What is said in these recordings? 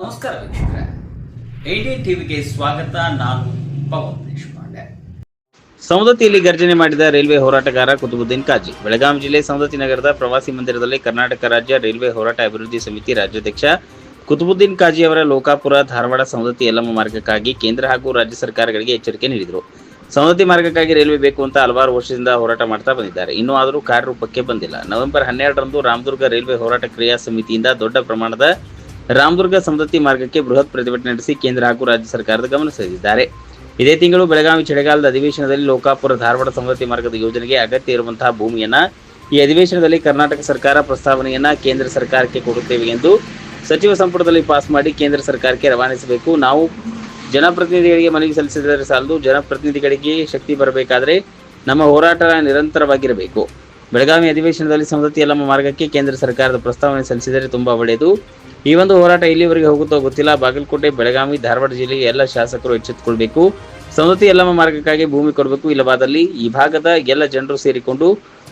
ನಮಸ್ಕಾರ ವೀಕ್ಷಕರೇ. ಐಡಿ ಟಿವಿಗೆ ಸ್ವಾಗತ. ನಾನು ಪವನ್ ದೇಶಪಾಂಡೆ. ಸವದತ್ತಿಯಲ್ಲಿ ಗರ್ಜನೆ ಮಾಡಿದ ರೈಲ್ವೆ ಹೋರಾಟಗಾರ ಕುತುಬುದ್ದೀನ್ ಕಾಜಿ. ಬೆಳಗಾವಿ ಜಿಲ್ಲೆ ಸವದತ್ತಿ ನಗರದ ಪ್ರವಾಸಿ ಮಂದಿರದಲ್ಲಿ ಕರ್ನಾಟಕ ರಾಜ್ಯ ರೈಲ್ವೆ ಹೋರಾಟ ಅಭಿವೃದ್ಧಿ ಸಮಿತಿ ರಾಜ್ಯಾಧ್ಯಕ್ಷ ಕುತುಬುದ್ದೀನ್ ಕಾಜಿ ಅವರ ಲೋಕಾಪುರ, ಧಾರವಾಡ ಸವದತ್ತಿ ಯಲ್ಲಮ್ಮ ಮಾರ್ಗಕ್ಕಾಗಿ ಕೇಂದ್ರ ಹಾಗೂ ರಾಜ್ಯ ಸರ್ಕಾರಗಳಿಗೆ ಎಚ್ಚರಿಕೆ ನೀಡಿದರು. ಸವದತ್ತಿ ಮಾರ್ಗಕ್ಕಾಗಿ ರೈಲ್ವೆ ಬೇಕು ಅಂತ ಹಲವಾರು ವರ್ಷದಿಂದ ಹೋರಾಟ ಮಾಡ್ತಾ ಬಂದಿದ್ದಾರೆ. ಇನ್ನೂ ಆದರೂ ಕಾರ್ಯರೂಪಕ್ಕೆ ಬಂದಿಲ್ಲ. ನವೆಂಬರ್ ಹನ್ನೆರಡರಂದು ರಾಮದುರ್ಗ ರೈಲ್ವೆ ಹೋರಾಟ ಕ್ರಿಯಾ ಸಮಿತಿಯಿಂದ ದೊಡ್ಡ ಪ್ರಮಾಣದ ರಾಮದುರ್ಗ ಸಮೃದ್ಧಿ ಮಾರ್ಗಕ್ಕೆ ಬೃಹತ್ ಪ್ರತಿಭಟನೆ ನಡೆಸಿ ಕೇಂದ್ರ ಹಾಗೂ ರಾಜ್ಯ ಸರ್ಕಾರದ ಗಮನ ಸೆಳೆದಿದ್ದಾರೆ. ಇದೇ ತಿಂಗಳು ಬೆಳಗಾವಿ ಚಳಿಗಾಲದ ಅಧಿವೇಶನದಲ್ಲಿ ಲೋಕಾಪುರ ಧಾರವಾಡ ಸಮೃದ್ಧಿ ಮಾರ್ಗದ ಯೋಜನೆಗೆ ಅಗತ್ಯ ಇರುವಂತಹ ಭೂಮಿಯನ್ನ ಈ ಅಧಿವೇಶನದಲ್ಲಿ ಕರ್ನಾಟಕ ಸರ್ಕಾರ ಪ್ರಸ್ತಾವನೆಯನ್ನ ಕೇಂದ್ರ ಸರ್ಕಾರಕ್ಕೆ ಕೊಡುತ್ತೇವೆ ಎಂದು ಸಚಿವ ಸಂಪುಟದಲ್ಲಿ ಪಾಸ್ ಮಾಡಿ ಕೇಂದ್ರ ಸರ್ಕಾರಕ್ಕೆ ರವಾನಿಸಬೇಕು. ನಾವು ಜನಪ್ರತಿನಿಧಿಗಳಿಗೆ ಮನವಿ ಸಲ್ಲಿಸಿದರೆ ಸಾಲದು. ಜನಪ್ರತಿನಿಧಿಗಳಿಗೆ ಶಕ್ತಿ ಬರಬೇಕಾದರೆ ನಮ್ಮ ಹೋರಾಟ ನಿರಂತರವಾಗಿರಬೇಕು. ಬೆಳಗಾವಿ ಅಧಿವೇಶನದಲ್ಲಿ ಸಮೃದ್ಧಿ ಯಲ್ಲಮ್ಮ ಮಾರ್ಗಕ್ಕೆ ಕೇಂದ್ರ ಸರ್ಕಾರದ ಪ್ರಸ್ತಾವನೆ ಸಲ್ಲಿಸಿದರೆ ತುಂಬಾ ಒಳ್ಳೆಯದು. ಈ ಒಂದು ಹೋರಾಟ ಇಲ್ಲಿವರೆಗೆ ಹೋಗುತ್ತೋ ಗೊತ್ತಿಲ್ಲ. ಬಾಗಲಕೋಟೆ, ಬೆಳಗಾವಿ, ಧಾರವಾಡ ಜಿಲ್ಲೆಯ ಎಲ್ಲ ಶಾಸಕರು ಎಚ್ಚೆತ್ತುಕೊಳ್ಬೇಕು. ಸಮೃದ್ಧಿ ಯಲ್ಲಮ್ಮ ಮಾರ್ಗಕ್ಕಾಗಿ ಭೂಮಿ ಕೊಡಬೇಕು. ಇಲ್ಲವಾದಲ್ಲಿ ಈ ಭಾಗದ ಎಲ್ಲ ಜನರು ಸೇರಿಕೊಂಡು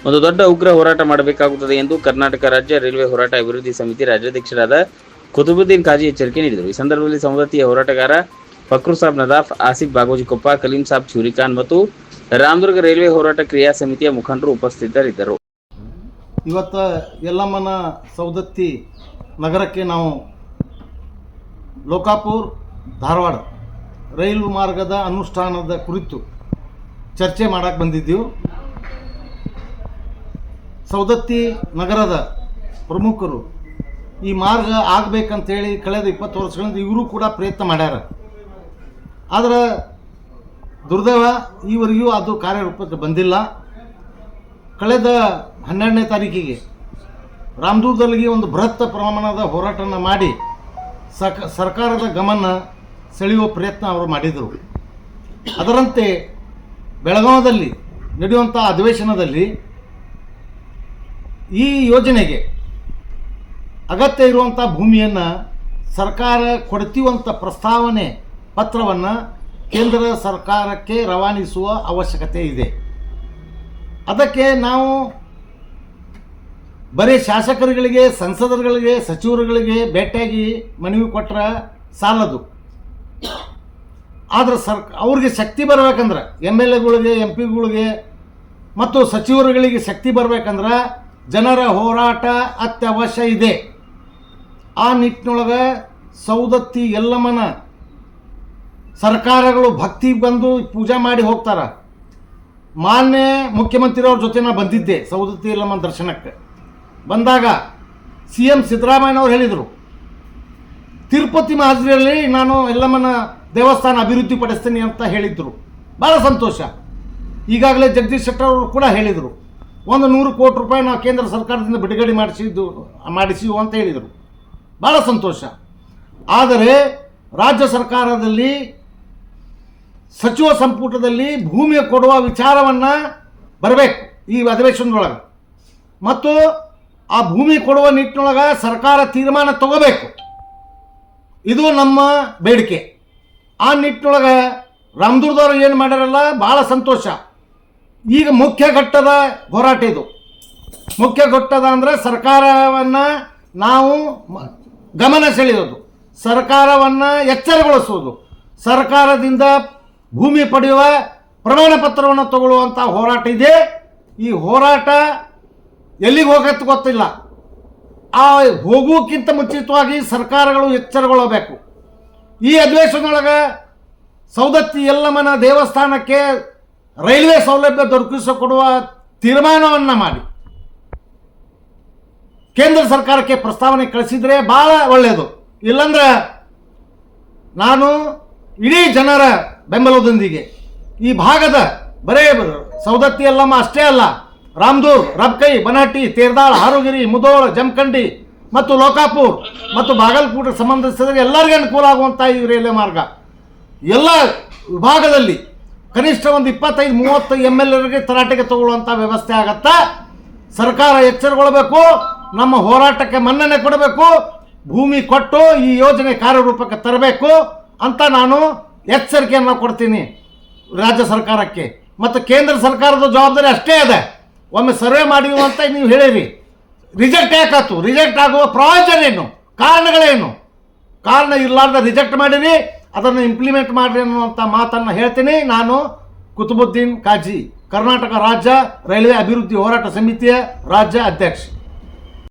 ಒಂದು ದೊಡ್ಡ ಉಗ್ರ ಹೋರಾಟ ಮಾಡಬೇಕಾಗುತ್ತದೆ ಎಂದು ಕರ್ನಾಟಕ ರಾಜ್ಯ ರೈಲ್ವೆ ಹೋರಾಟ ಅಭಿವೃದ್ಧಿ ಸಮಿತಿ ರಾಜ್ಯಾಧ್ಯಕ್ಷರಾದ ಕುತುಬುದ್ದೀನ್ ಖಾಜಿ ಎಚ್ಚರಿಕೆ ನೀಡಿದರು. ಈ ಸಂದರ್ಭದಲ್ಲಿ ಸಮೃದ್ಧಿಯ ಹೋರಾಟಗಾರ ಫಕ್ರು ಸಾಬ್ ನದಾಫ್, ಆಸಿಫ್ ಬಾಗೋಜಿಕೊಪ್ಪ ಕಲೀಂ ಸಾಬ್ ಚೂರಿಖಾನ್ ಮತ್ತು ರಾಮದುರ್ಗ ರೈಲ್ವೆ ಹೋರಾಟ ಕ್ರಿಯಾ ಸಮಿತಿಯ ಮುಖಂಡರು ಉಪಸ್ಥಿತರಿದ್ದರು. ಇವತ್ತು ಯಲ್ಲಮ್ಮನ ಸೌದತ್ತಿ ನಗರಕ್ಕೆ ನಾವು ಲೋಕಾಪುರ್, ಧಾರವಾಡ ರೈಲು ಮಾರ್ಗದ ಅನುಷ್ಠಾನದ ಕುರಿತು ಚರ್ಚೆ ಮಾಡಕ್ಕೆ ಬಂದಿದ್ದೀವಿ. ಸೌದತ್ತಿ ನಗರದ ಪ್ರಮುಖರು ಈ ಮಾರ್ಗ ಆಗಬೇಕಂತೇಳಿ ಕಳೆದ ಇಪ್ಪತ್ತು ವರ್ಷಗಳಿಂದ ಇವರು ಕೂಡ ಪ್ರಯತ್ನ ಮಾಡ್ಯಾರ. ಆದರೆ ದುರ್ದೈವ ಈವರೆಗೂ ಅದು ಕಾರ್ಯರೂಪಕ್ಕೆ ಬಂದಿಲ್ಲ. ಕಳೆದ ಹನ್ನೆರಡನೇ ತಾರೀಕಿಗೆ ರಾಮದುರ್ಗದಲ್ಲಿ ಒಂದು ಬೃಹತ್ ಪ್ರಮಾಣದ ಹೋರಾಟನ ಮಾಡಿ ಸಕ, ಸರ್ಕಾರದ ಗಮನ ಸೆಳೆಯುವ ಪ್ರಯತ್ನ ಅವರು ಮಾಡಿದರು. ಅದರಂತೆ ಬೆಳಗಾವದಲ್ಲಿ ನಡೆಯುವಂಥ ಅಧಿವೇಶನದಲ್ಲಿ ಈ ಯೋಜನೆಗೆ ಅಗತ್ಯ ಇರುವಂಥ ಭೂಮಿಯನ್ನು ಸರ್ಕಾರ ಕೊಡ್ತೀವಂಥ ಪ್ರಸ್ತಾವನೆ ಪತ್ರವನ್ನು ಕೇಂದ್ರ ಸರ್ಕಾರಕ್ಕೆ ರವಾನಿಸುವ ಅವಶ್ಯಕತೆ ಇದೆ. ಅದಕ್ಕೆ ನಾವು ಬರೀ ಶಾಸಕರುಗಳಿಗೆ, ಸಂಸದರುಗಳಿಗೆ, ಸಚಿವರುಗಳಿಗೆ ಭೇಟಿಯಾಗಿ ಮನವಿ ಕೊಟ್ಟರೆ ಸಾಲದು. ಆದರೆ ಸರ್ ಅವ್ರಿಗೆ ಶಕ್ತಿ ಬರಬೇಕಂದ್ರೆ ಎಂ ಎಲ್ ಎಗಳಿಗೆ, ಎಂ ಪಿಗಳಿಗೆ ಮತ್ತು ಸಚಿವರುಗಳಿಗೆ ಶಕ್ತಿ ಬರಬೇಕಂದ್ರೆ ಜನರ ಹೋರಾಟ ಅತ್ಯವಶ್ಯ ಇದೆ. ಆ ನಿಟ್ಟಿನೊಳಗೆ ಸೌದತ್ತಿ ಎಲ್ಲಮ್ಮನ ಸರ್ಕಾರಗಳು ಭಕ್ತಿ ಬಂದು ಪೂಜೆ ಮಾಡಿ ಹೋಗ್ತಾರ. ಮಾನ್ಯ ಮುಖ್ಯಮಂತ್ರಿಯವ್ರ ಜೊತೆ ನಾ ಬಂದಿದ್ದೆ, ಸೌದತ್ತಿ ಎಲ್ಲಮ್ಮನ ದರ್ಶನಕ್ಕೆ. ಬಂದಾಗ ಸಿ ಎಂ ಸಿದ್ದರಾಮಯ್ಯನವ್ರು ಹೇಳಿದರು, ತಿರುಪತಿ ಮಾದರಿಯಲ್ಲಿ ನಾನು ಎಲ್ಲಮ್ಮನ ದೇವಸ್ಥಾನ ಅಭಿವೃದ್ಧಿ ಪಡಿಸ್ತೀನಿ ಅಂತ ಹೇಳಿದ್ರು. ಭಾಳ ಸಂತೋಷ. ಈಗಾಗಲೇ ಜಗದೀಶ್ ಶೆಟ್ಟರ್ ಅವರು ಕೂಡ ಹೇಳಿದರು, ಒಂದು ನೂರು ಕೋಟಿ ರೂಪಾಯಿ ನಾವು ಕೇಂದ್ರ ಸರ್ಕಾರದಿಂದ ಬಿಡುಗಡೆ ಮಾಡಿಸಿದ್ದು, ಮಾಡಿಸಿವು ಅಂತ ಹೇಳಿದರು. ಭಾಳ ಸಂತೋಷ. ಆದರೆ ರಾಜ್ಯ ಸರ್ಕಾರದಲ್ಲಿ ಸಚಿವ ಸಂಪುಟದಲ್ಲಿ ಭೂಮಿ ಕೊಡುವ ವಿಚಾರವನ್ನು ಬರಬೇಕು ಈ ಅಧಿವೇಶನದೊಳಗೆ. ಮತ್ತು ಆ ಭೂಮಿ ಕೊಡುವ ನಿಟ್ಟಿನೊಳಗೆ ಸರ್ಕಾರ ತೀರ್ಮಾನ ತಗೋಬೇಕು. ಇದು ನಮ್ಮ ಬೇಡಿಕೆ. ಆ ನಿಟ್ಟಿನೊಳಗೆ ರಾಮದುರ್ದವ್ರು ಏನು ಮಾಡ್ಯಾರಲ್ಲ ಭಾಳ ಸಂತೋಷ. ಈಗ ಮುಖ್ಯ ಘಟ್ಟದ ಹೋರಾಟ ಇದು. ಮುಖ್ಯ ಘಟ್ಟದ ಅಂದರೆ ಸರ್ಕಾರವನ್ನು ನಾವು ಗಮನ ಸೆಳೆಯೋದು. ಸರ್ಕಾರವನ್ನು ಎಚ್ಚರಗೊಳಿಸೋದು. ಸರ್ಕಾರದಿಂದ ಭೂಮಿ ಪಡೆಯುವ ಪ್ರಮಾಣ ಪತ್ರವನ್ನು ತಗೊಳ್ಳುವಂಥ ಹೋರಾಟ ಇದೆ. ಈ ಹೋರಾಟ ಎಲ್ಲಿಗೆ ಹೋಗತ್ತೆ ಗೊತ್ತಿಲ್ಲ. ಆ ಹೋಗೋಕ್ಕಿಂತ ಮುಂಚಿತವಾಗಿ ಸರ್ಕಾರಗಳು ಎಚ್ಚರಗೊಳ್ಳಬೇಕು. ಈ ಅಧಿವೇಶನದೊಳಗೆ ಸೌದತ್ತಿ ಯಲ್ಲಮ್ಮನ ದೇವಸ್ಥಾನಕ್ಕೆ ರೈಲ್ವೆ ಸೌಲಭ್ಯ ದೊರಕಿಸಿಕೊಡುವ ತೀರ್ಮಾನವನ್ನು ಮಾಡಿ. ಕೇಂದ್ರ ಸರ್ಕಾರಕ್ಕೆ ಪ್ರಸ್ತಾವನೆ ಕಳಿಸಿದರೆ ಭಾಳ ಒಳ್ಳೆಯದು ಇಲ್ಲಂದ್ರೆ ನಾನು ಇಡೀ ಜನರ ಬೆಂಬಲದೊಂದಿಗೆ. ಈ ಭಾಗದ ಬರೇ ಸೌದತ್ತಿ ಅಲ್ಲಮ್ಮ ಅಷ್ಟೇ ಅಲ್ಲ. ರಾಮದೂರ್, ರಬ್ಕೈ ಬನಹಟ್ಟಿ ತೇರ್ದಾಳ್, ಹಾರುಗಿರಿ, ಮುದೋಳ ಜಮಖಂಡಿ ಮತ್ತು ಲೋಕಾಪುರ್ ಮತ್ತು ಬಾಗಲಕೋಟೆ ಸಂಬಂಧಿಸಿದ ಎಲ್ಲರಿಗೂ ಅನುಕೂಲ ಆಗುವಂಥ ಈ ರೈಲ್ವೆ ಮಾರ್ಗ. ಎಲ್ಲ ವಿಭಾಗದಲ್ಲಿ ಕನಿಷ್ಠ ಒಂದು ಇಪ್ಪತ್ತೈದು, ಮೂವತ್ತು ಎಂ ಎಲ್ ಎರಿಗೆ ತರಾಟೆಗೆ ತಗೊಳ್ಳುವಂಥ ವ್ಯವಸ್ಥೆ ಆಗತ್ತಾ? ಸರ್ಕಾರ ಎಚ್ಚರಗೊಳ್ಳಬೇಕು ನಮ್ಮ ಹೋರಾಟಕ್ಕೆ ಮನ್ನಣೆ ಕೊಡಬೇಕು, ಭೂಮಿ ಕೊಟ್ಟು ಈ ಯೋಜನೆ ಕಾರ್ಯರೂಪಕ್ಕೆ ತರಬೇಕು ಅಂತ ನಾನು ಎಚ್ಚರಿಕೆಯನ್ನು ಕೊಡ್ತೀನಿ ರಾಜ್ಯ ಸರ್ಕಾರಕ್ಕೆ. ಮತ್ತು ಕೇಂದ್ರ ಸರ್ಕಾರದ ಜವಾಬ್ದಾರಿ ಅಷ್ಟೇ ಇದೆ ಒಮ್ಮೆ ಸರ್ವೆ ಮಾಡಿವು ಅಂತ ನೀವು ಹೇಳಿರಿ. ರಿಜೆಕ್ಟ್ ಯಾಕಾತು ರಿಜೆಕ್ಟ್ ಆಗುವ ಪ್ರಯೋಜನ ಏನು? ಕಾರಣಗಳೇನು? ಕಾರಣ ಇರಲಾರ್ದ ರಿಜೆಕ್ಟ್ ಮಾಡಿರಿ, ಅದನ್ನು ಇಂಪ್ಲಿಮೆಂಟ್ ಮಾಡಿರಿ ಅನ್ನುವಂಥ ಮಾತನ್ನು ಹೇಳ್ತೀನಿ ನಾನು. ಕುತುಬುದ್ದೀನ್ ಕಾಜಿ, ಕರ್ನಾಟಕ ರಾಜ್ಯ ರೈಲ್ವೆ ಅಭಿವೃದ್ಧಿ ಹೋರಾಟ ಸಮಿತಿಯ ರಾಜ್ಯ ಅಧ್ಯಕ್ಷ.